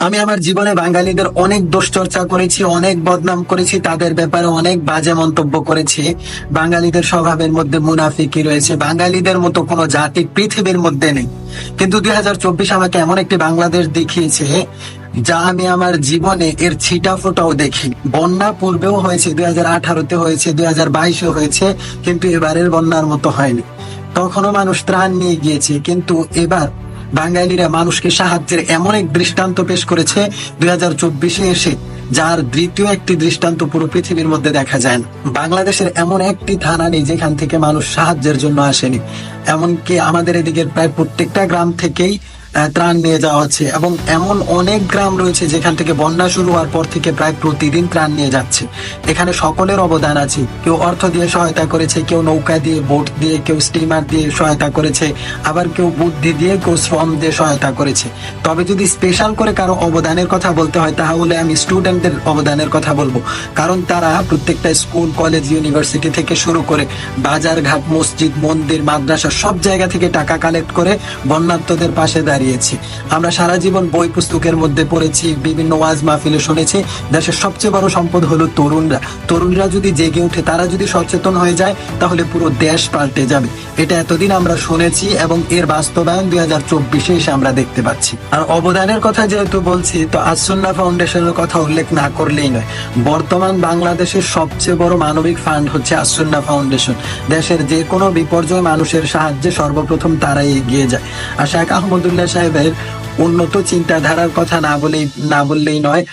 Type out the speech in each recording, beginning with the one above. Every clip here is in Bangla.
আমি আমার জীবনে বাঙালিদের অনেক দুশ্চর্চা করেছি, অনেক বদনাম করেছি, তাদের ব্যাপারে অনেক বাজে মন্তব্য করেছি। বাঙালিদের স্বভাবের মধ্যে মুনাফিকি রয়েছে, বাঙালিদের মতো কোনো জাতি পৃথিবীর মধ্যে নেই। কিন্তু দুই আমাকে এমন একটি বাংলাদেশ দেখিয়েছে, যা আমি আমার জীবনে এর ছিটা ফোটাও দেখি। বন্যা পূর্বেও হয়েছে, দুই হাজার আঠারোতে হয়েছে, দুই হাজার বাইশে হয়েছে, কিন্তু এবারের বন্যার মতো হয়নি। তখনও মানুষ ত্রাণ নিয়ে গিয়েছে, কিন্তু এবার বাঙালিরা মানুষকে সাহায্যের এমন এক দৃষ্টান্ত পেশ করেছে দুই হাজার চব্বিশে এসে, যার দ্বিতীয় একটি দৃষ্টান্ত পুরো পৃথিবীর মধ্যে দেখা যায় না। বাংলাদেশের এমন একটি থানা নেই যেখান থেকে মানুষ সাহায্যের জন্য আসেনি। এমনকি আমাদের এদিকে প্রায় প্রত্যেকটা গ্রাম থেকেই ত্রাণ নিয়ে যাওয়া হচ্ছে এবং এমন অনেক গ্রাম রয়েছে যেখান থেকে বন্যা শুরু হওয়ার পর থেকে প্রায় প্রতিদিন ত্রাণ নিয়ে যাচ্ছে। এখানে সকলের অবদান আছে। কেউ অর্থ দিয়ে সহায়তা করেছে, কেউ নৌকা দিয়ে, বোট দিয়ে, কেউ স্টিমার দিয়ে সহায়তা করেছে, আবার কেউ বুদ্ধি দিয়ে, কেউ শ্রম দিয়ে সহায়তা করেছে। তবে যদি স্পেশাল করে কারও অবদানের কথা বলতে হয়, তাহলে আমি স্টুডেন্টদের অবদানের কথা বলব। কারণ তারা প্রত্যেকটা স্কুল কলেজ ইউনিভার্সিটি থেকে শুরু করে বাজার ঘাট মসজিদ, মন্দির, মাদ্রাসা সব জায়গা থেকে টাকা কালেক্ট করে বন্যার্থদের পাশে দাঁড়িয়েছি আমরা সারা জীবন বই পুস্তকের মধ্যে পড়েছি, বিভিন্ন ওয়াজ মাহফিলে শুনেছি। দেশের সবচেয়ে বড় সম্পদ হলো তরুণরা। তরুণরা যদি জেগে ওঠে, তারা যদি সচেতন হয়ে যায়, তাহলে পুরো দেশ পাল্টে যাবে। এটা এতদিন আমরা শুনেছি এবং এর বাস্তবায়ন দুই হাজার চব্বিশে এসে আমরা দেখতে পাচ্ছি। আর অবদানের কথা যেহেতু বলছি, তো আসন্না ফাউন্ডেশনের কথা উল্লেখ না করলেই নয়। বর্তমান বাংলাদেশের সবচেয়ে বড় মানবিক ফান্ড হচ্ছে আসন্না ফাউন্ডেশন। দেশের যে কোনো বিপর্যয় মানুষের সাহায্যে সর্বপ্রথম তারাই এগিয়ে যায়। আর শেখ আহমদুল্লাহ সাহেবের উন্নত চিন্তাধারার কথা না বলেই না বললেই নয়।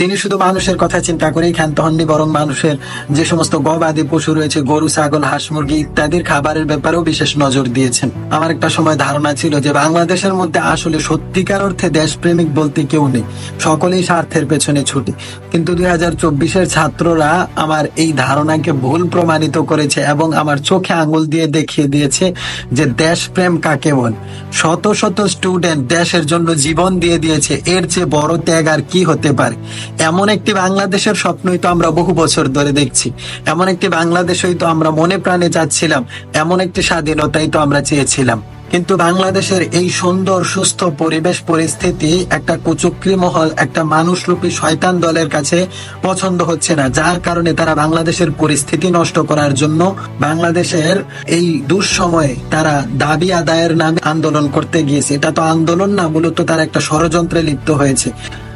তিনি শুধু মানুষের কথা চিন্তা করেই ক্ষান্ত হননি বরং মানুষের যে সমস্ত গবাদি পশু রয়েছে, গরু, ছাগল, হাঁস, মুরগি ইত্যাদির খাবারের ব্যাপারেও বিশেষ নজর দিয়েছেন। আমার একটা সময় ধারণা ছিল যে বাংলাদেশের মধ্যে আসলে সত্যিকার অর্থে দেশপ্রেমিক বলতে কেউ নেই। সকলেই স্বার্থের পেছনে ছুটি। কিন্তু দুই হাজার চব্বিশের ছাত্ররা আমার এই ধারণাকে ভুল প্রমাণিত করেছে এবং আমার চোখে আঙুল দিয়ে দেখিয়ে দিয়েছে যে দেশপ্রেম কাকে বল। শত শত স্টুডেন্ট দেশের জন্য জীবন দিয়ে দিয়েছে। এর চেয়ে বড় ত্যাগ আর কি হতে পারে? এমন একটি বাংলাদেশের স্বপ্নই তো আমরা বহু বছর ধরে দেখছি। এমন একটি বাংলাদেশই তো আমরা মনে প্রাণে চাচ্ছিলাম। এমন একটি স্বাধীনতাই তো আমরা চেয়েছিলাম। কিন্তু বাংলাদেশের এই সুন্দর, সুস্থ পরিবেশ পরিস্থিতি একটা কুচক্রি মহল, একটা মানুষরূপী শয়তান দলের কাছে পছন্দ হচ্ছে না। যার কারণে তারা বাংলাদেশের পরিস্থিতি নষ্ট করার জন্য বাংলাদেশের এই দুঃসময়ে তারা দাবি আদায়ের নামে আন্দোলন করতে গিয়েছে। এটা তো আন্দোলন না, মূলত তারা একটা ষড়যন্ত্রে লিপ্ত হয়েছে।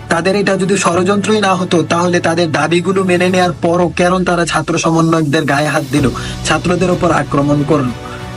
তাদের এটা যদি ষড়যন্ত্রই না হতো, তাহলে তাদের দাবিগুলো মেনে নেওয়ার পরও কেন তারা ছাত্র সমন্বয়কদের গায়ে হাত দিল, ছাত্রদের উপর আক্রমণ করল।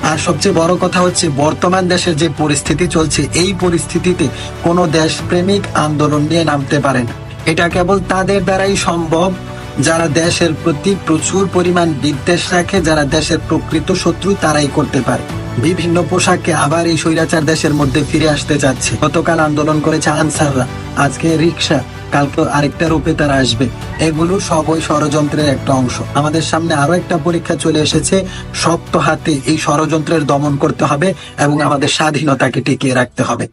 আর সবচেয়ে বড় কথা হচ্ছে, বর্তমান দেশের যে পরিস্থিতি চলছে, এই পরিস্থিতিতে কোনো দেশপ্রেমিক আন্দোলন নিয়ে নামতে পারে না। এটা কেবল তাদের দ্বারাই সম্ভব, যারা দেশের প্রতি প্রচুর পরিমাণ বিদ্বেষ রাখে, যারা দেশের প্রকৃত শত্রু তারাই করতে পারে। বিভিন্ন পোশাকে আবার এই স্বৈরাচার দেশের মধ্যে ফিরে আসতে চাচ্ছে। গতকাল আন্দোলন করেছে আনসাররা। আজকে রিক্সা কালকে আরেকটা রূপে তারা আসবে। এগুলো সবই ষড়যন্ত্রের একটা অংশ। আমাদের সামনে আরও একটা পরীক্ষা চলে এসেছে। শক্ত হাতে এই ষড়যন্ত্রের দমন করতে হবে এবং আমাদের স্বাধীনতাকে টিকিয়ে রাখতে হবে।